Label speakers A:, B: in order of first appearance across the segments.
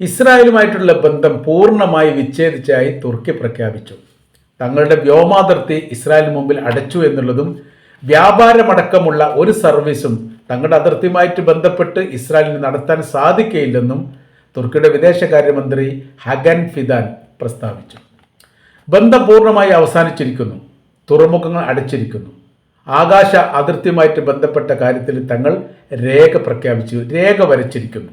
A: ഇസ്രായേലുമായിട്ടുള്ള ബന്ധം പൂർണമായി വിച്ഛേദിച്ചായി തുർക്കി പ്രഖ്യാപിച്ചു. തങ്ങളുടെ വ്യോമാതിർത്തി ഇസ്രായേലിന് മുമ്പിൽ അടച്ചു എന്നുള്ളതും വ്യാപാരമടക്കമുള്ള ഒരു സർവീസും തങ്ങളുടെ അതിർത്തിയുമായിട്ട് ബന്ധപ്പെട്ട് ഇസ്രായേലിന് നടത്താൻ സാധിക്കയില്ലെന്നും തുർക്കിയുടെ വിദേശകാര്യമന്ത്രി ഹഗൻ ഫിദാൻ പ്രസ്താവിച്ചു. ബന്ധം പൂർണമായി അവസാനിച്ചിരിക്കുന്നു. തുറമുഖങ്ങൾ അടച്ചിരിക്കുന്നു. ആകാശ അതിർത്തിയുമായിട്ട് ബന്ധപ്പെട്ട കാര്യത്തിൽ തങ്ങൾ രേഖ പ്രഖ്യാപിച്ചു. രേഖ വരച്ചിരിക്കുന്നു.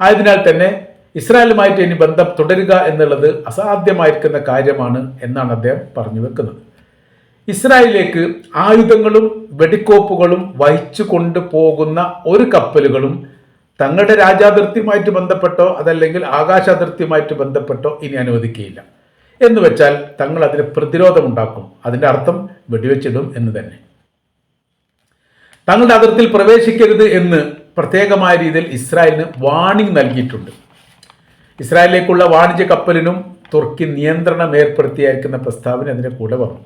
A: ആയതിനാൽ തന്നെ ഇസ്രായേലുമായിട്ട് ഇനി ബന്ധം തുടരുക എന്നുള്ളത് അസാധ്യമായിരിക്കുന്ന കാര്യമാണ് എന്നാണ് അദ്ദേഹം പറഞ്ഞു വെക്കുന്നത്. ഇസ്രായേലിലേക്ക് ആയുധങ്ങളും വെടിക്കോപ്പുകളും വഹിച്ചു കൊണ്ടുപോകുന്ന ഒരു കപ്പലുകളും തങ്ങളുടെ രാജ്യാതിർത്തിയുമായിട്ട് ബന്ധപ്പെട്ടോ അതല്ലെങ്കിൽ ആകാശാതിർത്തിയുമായിട്ട് ബന്ധപ്പെട്ടോ ഇനി അനുവദിക്കുകയില്ല. എന്ന് വെച്ചാൽ തങ്ങൾ അതിന് പ്രതിരോധം ഉണ്ടാക്കും. അതിന്റെ അർത്ഥം വെടിവെച്ചിടും എന്ന് തന്നെ. തങ്ങളുടെ അതിർത്തിയിൽ പ്രവേശിക്കരുത് എന്ന് പ്രത്യേകമായ രീതിയിൽ ഇസ്രായേലിന് വാണിംഗ് നൽകിയിട്ടുണ്ട്. ഇസ്രായേലിലേക്കുള്ള വാണിജ്യ കപ്പലിനും തുർക്കി നിയന്ത്രണം ഏർപ്പെടുത്തിയായിരിക്കുന്ന പ്രസ്താവന അതിന്റെ കൂടെ വന്നു.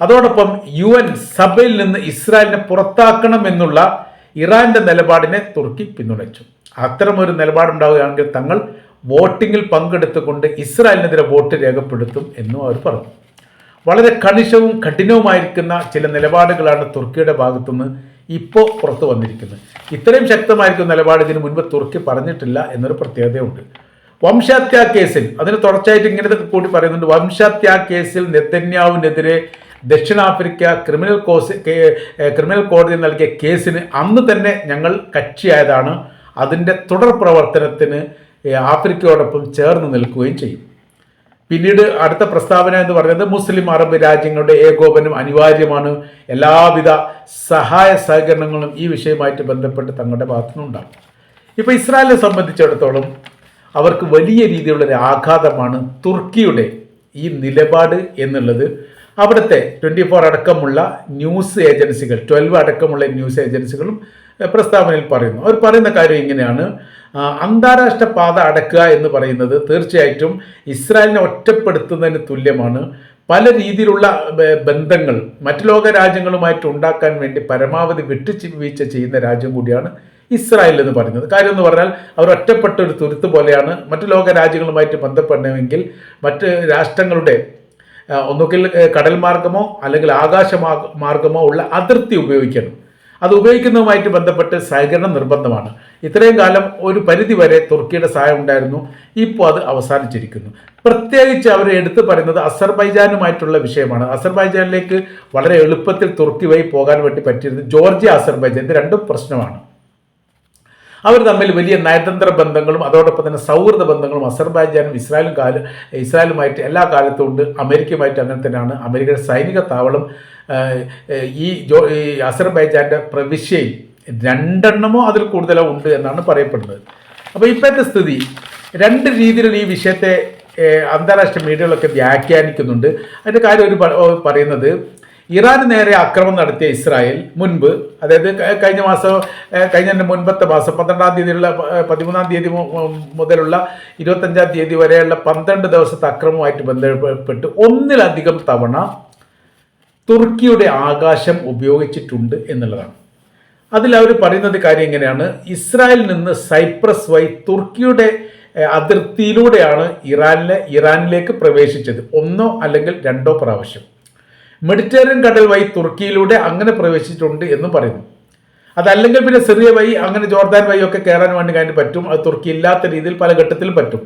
A: അതോടൊപ്പം യു എൻ സഭയിൽ നിന്ന് ഇസ്രായേലിനെ പുറത്താക്കണം എന്നുള്ള ഇറാന്റെ നിലപാടിനെ തുർക്കി പിന്തുണച്ചു. അത്തരമൊരു നിലപാടുണ്ടാവുകയാണെങ്കിൽ തങ്ങൾ വോട്ടിങ്ങിൽ പങ്കെടുത്തുകൊണ്ട് ഇസ്രായേലിനെതിരെ വോട്ട് രേഖപ്പെടുത്തും എന്നും അവർ പറഞ്ഞു. വളരെ കണിശവും കഠിനവുമായിരിക്കുന്ന ചില നിലപാടുകളാണ് തുർക്കിയുടെ ഭാഗത്തുനിന്ന് ഇപ്പോൾ പുറത്തു വന്നിരിക്കുന്നത് ഇത്രയും ശക്തമായിരിക്കും നിലപാട് ഇതിനു മുൻപ് തുർക്കി പറഞ്ഞിട്ടില്ല എന്നൊരു പ്രത്യേകതയുണ്ട്. വംശഹത്യാ കേസിൽ അതിന് തുടർച്ചയായിട്ട് ഇങ്ങനെ കൂടി പറയുന്നുണ്ട്. വംശഹത്യാ കേസിൽ നെത്തന്യാവിനെതിരെ ദക്ഷിണാഫ്രിക്ക ക്രിമിനൽ കോസ് ക്രിമിനൽ കോടതി നൽകിയ കേസിന് അന്ന് തന്നെ ഞങ്ങൾ കക്ഷിയായതാണ്. അതിന്റെ തുടർ പ്രവർത്തനത്തിന് ആഫ്രിക്കയോടൊപ്പം ചേർന്ന് നിൽക്കുകയും ചെയ്യും. പിന്നീട് അടുത്ത പ്രസ്താവന എന്ന് പറയുന്നത് മുസ്ലിം അറബ് രാജ്യങ്ങളുടെ ഏകോപനം അനിവാര്യമാണ്. എല്ലാവിധ സഹായ സഹകരണങ്ങളും ഈ വിഷയമായിട്ട് ബന്ധപ്പെട്ട് തങ്ങളുടെ ഭാഗത്തുനിന്നുണ്ടാകും. ഇപ്പോൾ ഇസ്രായേലിനെ സംബന്ധിച്ചിടത്തോളം അവർക്ക് വലിയ രീതിയിലുള്ള ഒരു ആഘാതമാണ് തുർക്കിയുടെ ഈ നിലപാട് എന്നുള്ളത്. അവിടുത്തെ ട്വന്റി ഫോർ അടക്കമുള്ള ന്യൂസ് ഏജൻസികൾ ട്വൽവ് അടക്കമുള്ള ന്യൂസ് ഏജൻസികളും പ്രസ്താവനയിൽ പറയുന്നു. അവർ പറയുന്ന കാര്യം ഇങ്ങനെയാണ്. അന്താരാഷ്ട്ര പാത അടക്കുക എന്ന് പറയുന്നത് തീർച്ചയായിട്ടും ഇസ്രായേലിനെ ഒറ്റപ്പെടുത്തുന്നതിന് തുല്യമാണ്. പല രീതിയിലുള്ള ബന്ധങ്ങൾ മറ്റു ലോക രാജ്യങ്ങളുമായിട്ട് ഉണ്ടാക്കാൻ വേണ്ടി പരമാവധി വിട്ടുവീഴ്ച ചെയ്യുന്ന രാജ്യം കൂടിയാണ് ഇസ്രായേൽ എന്ന് പറയുന്നത്. കാര്യം എന്ന് പറഞ്ഞാൽ അവർ ഒറ്റപ്പെട്ട ഒരു തുരുത്ത് പോലെയാണ് മറ്റു ലോക രാജ്യങ്ങളുമായിട്ട് ബന്ധപ്പെടണമെങ്കിൽ മറ്റ് രാഷ്ട്രങ്ങളുടെ ഒന്നുകിൽ കടൽ മാർഗമോ അല്ലെങ്കിൽ ആകാശ മാർഗമോ ഉള്ള അതിർത്തി ഉപയോഗിക്കണം. അത് ഉപയോഗിക്കുന്നതുമായിട്ട് ബന്ധപ്പെട്ട് സഹകരണം നിർബന്ധമാണ്. ഇത്രയും കാലം ഒരു പരിധി വരെ തുർക്കിയുടെ സഹായം ഉണ്ടായിരുന്നു. ഇപ്പോൾ അത് അവസാനിച്ചിരിക്കുന്നു. പ്രത്യേകിച്ച് അവർ എടുത്തു പറയുന്നത് അസർബൈജാനുമായിട്ടുള്ള വിഷയമാണ്. അസർബൈജാനിലേക്ക് വളരെ എളുപ്പത്തിൽ തുർക്കി വഴി പോകാൻ വേണ്ടി പറ്റിയിരുന്നു. ജോർജിയ അസർബൈജാൻ ഇത് രണ്ടും പ്രശ്നമാണ്. അവർ തമ്മിൽ വലിയ നയതന്ത്ര ബന്ധങ്ങളും അതോടൊപ്പം തന്നെ സൗഹൃദ ബന്ധങ്ങളും അസർബൈജാനും ഇസ്രായേലും കാല ഇസ്രായേലുമായിട്ട് എല്ലാ കാലത്തും ഉണ്ട്. അമേരിക്കയുമായിട്ട് അങ്ങനെ തന്നെയാണ്. അമേരിക്കയുടെ സൈനിക താവളം ഈ ജോ ഈ അസർബൈജാന്റെ പ്രവിശ്യയിൽ രണ്ടെണ്ണമോ അതിൽ കൂടുതലോ ഉണ്ട് എന്നാണ് പറയപ്പെടുന്നത്. അപ്പോൾ ഇപ്പോഴത്തെ സ്ഥിതി രണ്ട് രീതിയിൽ ഈ വിഷയത്തെ അന്താരാഷ്ട്ര മീഡിയകളൊക്കെ വ്യാഖ്യാനിക്കുന്നുണ്ട്. അതിന്റെ കാര്യം ഒരു പറയുന്നത് ഇറാന് നേരെ ആക്രമണം നടത്തിയ ഇസ്രായേൽ മുൻപ് അതായത് കഴിഞ്ഞ മാസം കഴിഞ്ഞതിന്റെ മുൻപത്തെ മാസം പന്ത്രണ്ടാം തീയതിയുള്ള പതിമൂന്നാം തീയതി മുതലുള്ള ഇരുപത്തഞ്ചാം തീയതി വരെയുള്ള പന്ത്രണ്ട് ദിവസത്തെ അക്രമവുമായിട്ട് ബന്ധപ്പെട്ട് ഒന്നിലധികം തവണ തുർക്കിയുടെ ആകാശം ഉപയോഗിച്ചിട്ടുണ്ട് എന്നുള്ളതാണ്. അതിൽ അവർ പറയുന്നത് കാര്യം ഇങ്ങനെയാണ്. ഇസ്രായേലിൽ നിന്ന് സൈപ്രസ് വഴി തുർക്കിയുടെ അതിർത്തിയിലൂടെയാണ് ഇറാനിലെ ഇറാനിലേക്ക് പ്രവേശിച്ചത്. ഒന്നോ അല്ലെങ്കിൽ രണ്ടോ പ്രാവശ്യം. മെഡിറ്ററേനിയൻ കടൽ വഴി തുർക്കിയിലൂടെ അങ്ങനെ പ്രവേശിച്ചിട്ടുണ്ട് എന്ന് പറയുന്നു. അതല്ലെങ്കിൽ പിന്നെ സിറിയ വഴി അങ്ങനെ ജോർദാൻ വഴി ഒക്കെ കയറാൻ വേണ്ടി കഴിഞ്ഞ് പറ്റും. അത് തുർക്കി ഇല്ലാത്ത രീതിയിൽ പല ഘട്ടത്തിലും പറ്റും.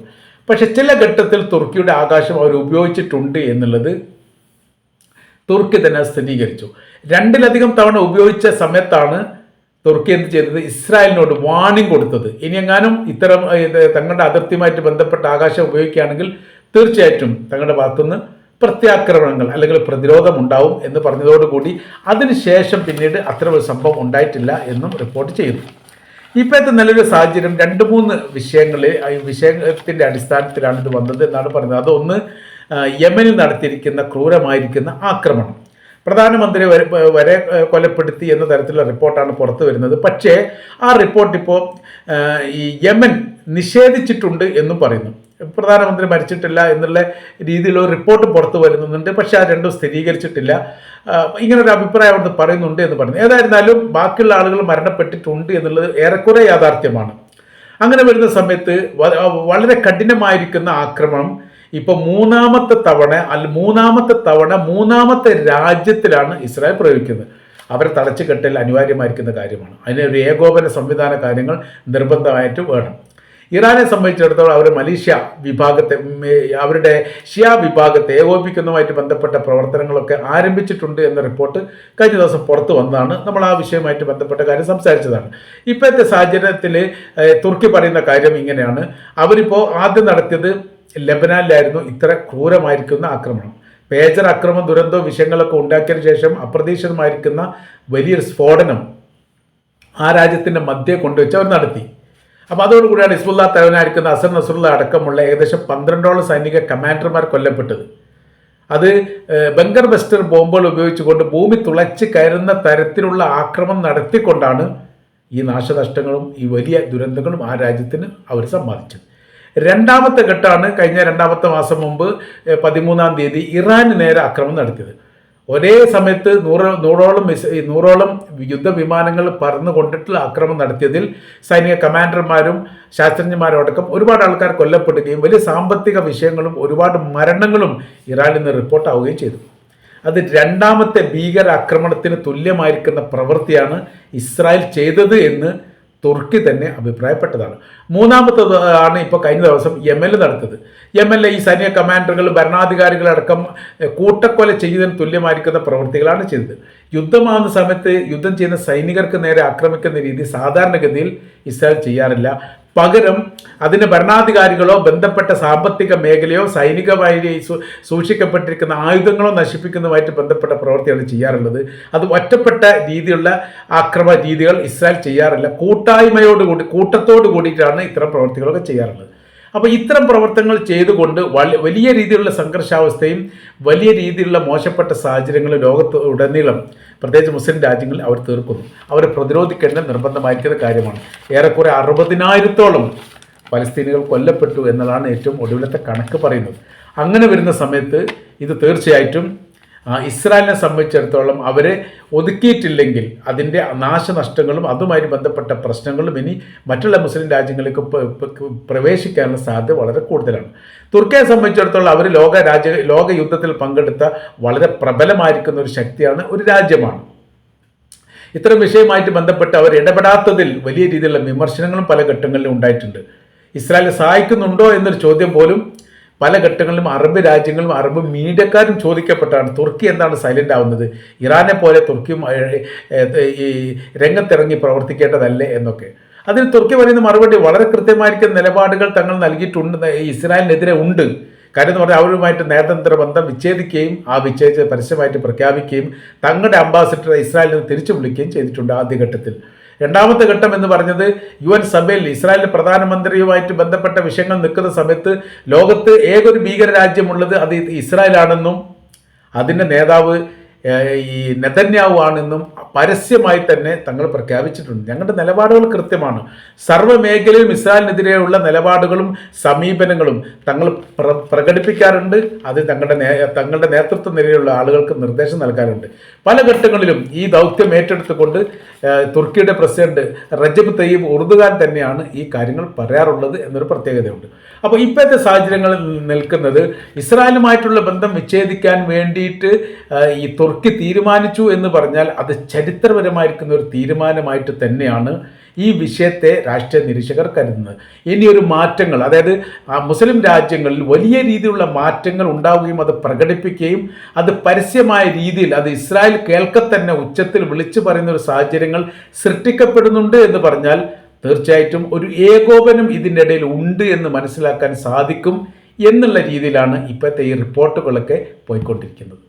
A: പക്ഷെ ചില ഘട്ടത്തിൽ തുർക്കിയുടെ ആകാശം അവർ ഉപയോഗിച്ചിട്ടുണ്ട് എന്നുള്ളത് തുർക്കി തന്നെ സ്ഥിരീകരിച്ചു. രണ്ടിലധികം തവണ ഉപയോഗിച്ച സമയത്താണ് തുർക്കി എന്ത് ചെയ്തത്? ഇസ്രായേലിനോട് വാണിംഗ് കൊടുത്തത്. ഇനി എങ്ങാനും ഇത്തരം തങ്ങളുടെ അതിർത്തിയുമായിട്ട് ബന്ധപ്പെട്ട ആകാശം ഉപയോഗിക്കുകയാണെങ്കിൽ തീർച്ചയായിട്ടും തങ്ങളുടെ ഭാഗത്തുനിന്ന് പ്രത്യാക്രമണങ്ങൾ അല്ലെങ്കിൽ പ്രതിരോധം ഉണ്ടാവും എന്ന് പറഞ്ഞതോടുകൂടി അതിനുശേഷം പിന്നീട് അത്ര ഒരു സംഭവം ഉണ്ടായിട്ടില്ല എന്നും റിപ്പോർട്ട് ചെയ്യുന്നു. ഇപ്പോഴത്തെ നിലവിലെ സാഹചര്യം രണ്ട് മൂന്ന് വിഷയങ്ങളെ വിഷയത്തിന്റെ അടിസ്ഥാനത്തിലാണ് ഇത് വന്നത് എന്നാണ് പറയുന്നത്. അതൊന്ന് യമനിൽ നടത്തിയിരിക്കുന്ന ക്രൂരമായിരിക്കുന്ന ആക്രമണം. പ്രധാനമന്ത്രി വരെ കൊലപ്പെടുത്തി എന്ന തരത്തിലുള്ള റിപ്പോർട്ടാണ് പുറത്തു വരുന്നത്. പക്ഷേ ആ റിപ്പോർട്ട് ഇപ്പോൾ ഈ യമൻ നിഷേധിച്ചിട്ടുണ്ട് എന്നും പറയുന്നു. പ്രധാനമന്ത്രി മരിച്ചിട്ടില്ല എന്നുള്ള രീതിയിലുള്ള റിപ്പോർട്ട് പുറത്തു വരുന്നുണ്ട്. പക്ഷേ ആ രണ്ടും സ്ഥിരീകരിച്ചിട്ടില്ല. ഇങ്ങനെ ഇങ്ങനൊരു അഭിപ്രായം അവിടുന്ന് പറയുന്നുണ്ട് എന്ന് പറഞ്ഞു. ഏതായിരുന്നാലും ബാക്കിയുള്ള ആളുകൾ മരണപ്പെട്ടിട്ടുണ്ട് എന്നുള്ളത് ഏറെക്കുറെ യാഥാർത്ഥ്യമാണ്. അങ്ങനെ വരുന്ന സമയത്ത് വളരെ കഠിനമായിരിക്കുന്ന ആക്രമണം ഇപ്പൊ മൂന്നാമത്തെ തവണ അല്ല മൂന്നാമത്തെ തവണ മൂന്നാമത്തെ രാജ്യത്തിലാണ് ഇസ്രായേൽ പ്രയോഗിക്കുന്നത്. അവരെ തടച്ചു കെട്ടൽ അനിവാര്യമായിരിക്കുന്ന കാര്യമാണ്. അതിനൊരു ഏകോപന സംവിധാന കാര്യങ്ങൾ നിർബന്ധമായിട്ട് വേണം. ഇറാനെ സംബന്ധിച്ചിടത്തോളം അവർ മലേഷ്യ വിഭാഗത്തെ അവരുടെ ഷിയ വിഭാഗത്തെ ഏകോപിക്കുന്നതുമായിട്ട് ബന്ധപ്പെട്ട പ്രവർത്തനങ്ങളൊക്കെ ആരംഭിച്ചിട്ടുണ്ട് എന്ന റിപ്പോർട്ട് കഴിഞ്ഞ ദിവസം പുറത്തു വന്നതാണ്. നമ്മൾ ആ വിഷയമായിട്ട് ബന്ധപ്പെട്ട കാര്യം സംസാരിച്ചതാണ്. ഇപ്പോഴത്തെ സാഹചര്യത്തിൽ തുർക്കി പറയുന്ന കാര്യം ഇങ്ങനെയാണ്. അവരിപ്പോൾ ആദ്യം നടത്തിയത് ലബനാനിലായിരുന്നു ഇത്ര ക്രൂരമായിരിക്കുന്ന ആക്രമണം. പേജർ അക്രമം ദുരന്തവും വിഷയങ്ങളൊക്കെ ഉണ്ടാക്കിയതിനു ശേഷം അപ്രതീക്ഷിതമായിരിക്കുന്ന വലിയൊരു സ്ഫോടനം ആ രാജ്യത്തിന്റെ മധ്യേ കൊണ്ടുവച്ച് അവർ നടത്തി. അപ്പോൾ അതോടുകൂടിയാണ് ഹിസ്ബുല്ല തലവനായിരിക്കുന്ന അസർ നസറുല്ല അടക്കമുള്ള ഏകദേശം പന്ത്രണ്ടോളം സൈനിക കമാൻഡർമാർ കൊല്ലപ്പെട്ടത്. അത് ബംഗർ ബസ്റ്റർ ബോംബുകൾ ഉപയോഗിച്ചുകൊണ്ട് ഭൂമി തുളച്ച് കയറുന്ന തരത്തിലുള്ള ആക്രമണം നടത്തിക്കൊണ്ടാണ് ഈ നാശനഷ്ടങ്ങളും ഈ വലിയ ദുരന്തങ്ങളും ആ രാജ്യത്തിന് അവർ സമ്മാനിച്ചത് രണ്ടാമത്തെ ഘട്ടമാണ് കഴിഞ്ഞ രണ്ടാമത്തെ മാസം മുമ്പ് പതിമൂന്നാം തീയതി ഇറാന് നേരെ ആക്രമണം നടത്തിയത്. ഒരേ സമയത്ത് നൂറ് നൂറോളം മിസ് നൂറോളം യുദ്ധവിമാനങ്ങൾ പറന്നു കൊണ്ടിട്ടുള്ള ആക്രമണം നടത്തിയതിൽ സൈനിക കമാൻഡർമാരും ശാസ്ത്രജ്ഞന്മാരും അടക്കം ഒരുപാട് ആൾക്കാർ കൊല്ലപ്പെടുകയും വലിയ സാമ്പത്തിക വിഷയങ്ങളും ഒരുപാട് മരണങ്ങളും ഇറാനിൽ നിന്ന് റിപ്പോർട്ടാവുകയും ചെയ്തു. അത് രണ്ടാമത്തെ ഭീകര ആക്രമണത്തിന് തുല്യമായിരിക്കുന്ന പ്രവൃത്തിയാണ് ഇസ്രായേൽ ചെയ്തത് എന്ന് തുർക്കി തന്നെ അഭിപ്രായപ്പെട്ടതാണ്. മൂന്നാമത്തത് ആണ് ഇപ്പോൾ കഴിഞ്ഞ ദിവസം യമൽ നടത്തത് യമനിലെ ഈ സൈനിക കമാൻഡറുകൾ ഭരണാധികാരികളടക്കം കൂട്ടക്കൊല ചെയ്തതിന് തുല്യമായിരിക്കുന്ന പ്രവൃത്തികളാണ് ചെയ്തത്. യുദ്ധമാകുന്ന സമയത്ത് യുദ്ധം ചെയ്യുന്ന സൈനികർക്ക് നേരെ ആക്രമിക്കുന്ന രീതി സാധാരണഗതിയിൽ ഇസ്രായേൽ ചെയ്യാറില്ല. പകരം അതിന് ഭരണാധികാരികളോ ബന്ധപ്പെട്ട സാമ്പത്തിക മേഖലയോ സൈനികമായി സൂക്ഷിക്കപ്പെട്ടിരിക്കുന്ന ആയുധങ്ങളോ നശിപ്പിക്കുന്നതുമായിട്ട് ബന്ധപ്പെട്ട പ്രവൃത്തിയാണ് ചെയ്യാറുള്ളത്. അത് ഒറ്റപ്പെട്ട രീതിയിലുള്ള ആക്രമ രീതികൾ ഇസ്രായേൽ ചെയ്യാറില്ല. കൂട്ടായ്മയോടുകൂടി കൂട്ടത്തോട് കൂടിയിട്ടാണ് ഇത്തരം പ്രവൃത്തികളൊക്കെ ചെയ്യാറുള്ളത്. അപ്പോൾ ഇത്തരം പ്രവർത്തനങ്ങൾ ചെയ്തുകൊണ്ട് വലിയ രീതിയിലുള്ള സംഘർഷാവസ്ഥയും വലിയ രീതിയിലുള്ള മോശപ്പെട്ട സാഹചര്യങ്ങളും ലോകത്ത് ഉടനീളം പ്രത്യേകിച്ച് മുസ്ലിം രാജ്യങ്ങളിൽ അവർ തീർക്കുന്നു. അവരെ പ്രതിരോധിക്കേണ്ട നിർബന്ധമായിരിക്കുന്ന കാര്യമാണ്. ഏറെക്കുറെ അറുപതിനായിരത്തോളം പലസ്തീനികൾ കൊല്ലപ്പെട്ടു എന്നതാണ് ഏറ്റവും ഒടുവിലത്തെ കണക്ക് പറയുന്നത്. അങ്ങനെ വരുന്ന സമയത്ത് ഇത് തീർച്ചയായിട്ടും ഇസ്രായേലിനെ സംബന്ധിച്ചിടത്തോളം അവരെ ഒതുക്കിയിട്ടില്ലെങ്കിൽ അതിന്റെ നാശനഷ്ടങ്ങളും അതുമായി ബന്ധപ്പെട്ട പ്രശ്നങ്ങളും ഇനി മറ്റുള്ള മുസ്ലിം രാജ്യങ്ങളിലേക്ക് പ്രവേശിക്കാനുള്ള സാധ്യത വളരെ കൂടുതലാണ്. തുർക്കിയെ സംബന്ധിച്ചിടത്തോളം അവർ ലോക രാജ്യ ലോക യുദ്ധത്തിൽ പങ്കെടുത്ത വളരെ പ്രബലമായിരിക്കുന്ന ഒരു ശക്തിയാണ് ഒരു രാജ്യമാണ്. ഇത്തരം വിഷയമായിട്ട് ബന്ധപ്പെട്ട് അവർ ഇടപെടാത്തതിൽ വലിയ രീതിയിലുള്ള വിമർശനങ്ങളും പല ഘട്ടങ്ങളിലും ഉണ്ടായിട്ടുണ്ട്. ഇസ്രായേലിനെ സഹായിക്കുന്നുണ്ടോ എന്നൊരു ചോദ്യം പോലും പല ഘട്ടങ്ങളിലും അറബ് രാജ്യങ്ങളും അറബ് മീഡിയക്കാരും ചോദിക്കപ്പെട്ടാണ് തുർക്കി എന്താണ് സൈലന്റ് ആവുന്നത്? ഇറാനെ പോലെ തുർക്കിയും ഈ രംഗത്തിറങ്ങി പ്രവർത്തിക്കേണ്ടതല്ലേ എന്നൊക്കെ. അതിന് തുർക്കി പറയുന്ന മറുപടി വളരെ കൃത്യമായിരിക്കും നിലപാടുകൾ തങ്ങൾ നൽകിയിട്ടുണ്ട് ഇസ്രായേലിനെതിരെ ഉണ്ട്. കാര്യം എന്ന് പറഞ്ഞാൽ അവരുമായിട്ട് നയതന്ത്ര ബന്ധം വിച്ഛേദിക്കുകയും ആ വിച്ഛേദിച്ച് പരസ്യമായിട്ട് പ്രഖ്യാപിക്കുകയും തങ്ങളുടെ അംബാസിഡറെ ഇസ്രായേലിൽ നിന്ന് തിരിച്ചു വിളിക്കുകയും ചെയ്തിട്ടുണ്ട് ആദ്യഘട്ടത്തിൽ. രണ്ടാമത്തെ ഘട്ടം എന്ന് പറഞ്ഞത് യു എൻ സഭയിൽ ഇസ്രായേൽ പ്രധാനമന്ത്രിയുമായിട്ട് ബന്ധപ്പെട്ട വിഷയങ്ങൾ നിൽക്കുന്ന സമയത്ത് ലോകത്ത് ഏതൊരു ഭീകര രാജ്യമുള്ളത് അത് ഇസ്രായേലാണെന്നും അതിന്റെ നേതാവ് ഈ നെതന്യാവു ആണെന്നും പരസ്യമായി തന്നെ തങ്ങൾ പ്രഖ്യാപിച്ചിട്ടുണ്ട്. ഞങ്ങളുടെ നിലപാടുകൾ കൃത്യമാണ്. സർവ മേഖലയിലും ഇസ്രായേലിനെതിരെയുള്ള നിലപാടുകളും സമീപനങ്ങളും തങ്ങൾ പ്ര പ്രകടിപ്പിക്കാറുണ്ട്. അത് തങ്ങളുടെ തങ്ങളുടെ നേതൃത്വ നിലയിലുള്ള ആളുകൾക്ക് നിർദ്ദേശം നൽകാറുണ്ട്. പല ഘട്ടങ്ങളിലും ഈ ദൗത്യം ഏറ്റെടുത്തുകൊണ്ട് തുർക്കിയുടെ പ്രസിഡന്റ് റജബ് തയ്യബ് ഉറുദുഖാൻ തന്നെയാണ് ഈ കാര്യങ്ങൾ പറയാറുള്ളത് എന്നൊരു പ്രത്യേകതയുണ്ട്. അപ്പോൾ ഇപ്പോഴത്തെ സാഹചര്യങ്ങളിൽ നിൽക്കുന്നത് ഇസ്രായേലുമായിട്ടുള്ള ബന്ധം വിച്ഛേദിക്കാൻ വേണ്ടിയിട്ട് ഈ തുർക്കി തീരുമാനിച്ചു എന്ന് പറഞ്ഞാൽ അത് ചരിത്രപരമായിരിക്കുന്ന ഒരു തീരുമാനമായിട്ട് തന്നെയാണ് ഈ വിഷയത്തെ രാഷ്ട്രീയ നിരീക്ഷകർ കരുതുന്നത്. ഇനിയൊരു മാറ്റങ്ങൾ അതായത് മുസ്ലിം രാജ്യങ്ങളിൽ വലിയ രീതിയിലുള്ള മാറ്റങ്ങൾ ഉണ്ടാവുകയും അത് പ്രകടിപ്പിക്കുകയും അത് പരസ്യമായ രീതിയിൽ അത് ഇസ്രായേൽ കേൾക്കത്തന്നെ ഉച്ചത്തിൽ വിളിച്ചു പറയുന്ന ഒരു സാഹചര്യങ്ങൾ സൃഷ്ടിക്കപ്പെടുന്നുണ്ട് എന്ന് പറഞ്ഞാൽ തീർച്ചയായിട്ടും ഒരു ഏകോപനം ഇതിന്റെ ഇടയിൽ ഉണ്ട് എന്ന് മനസ്സിലാക്കാൻ സാധിക്കും എന്നുള്ള രീതിയിലാണ് ഇപ്പോഴത്തെ ഈ റിപ്പോർട്ടുകളൊക്കെ പോയിക്കൊണ്ടിരിക്കുന്നത്.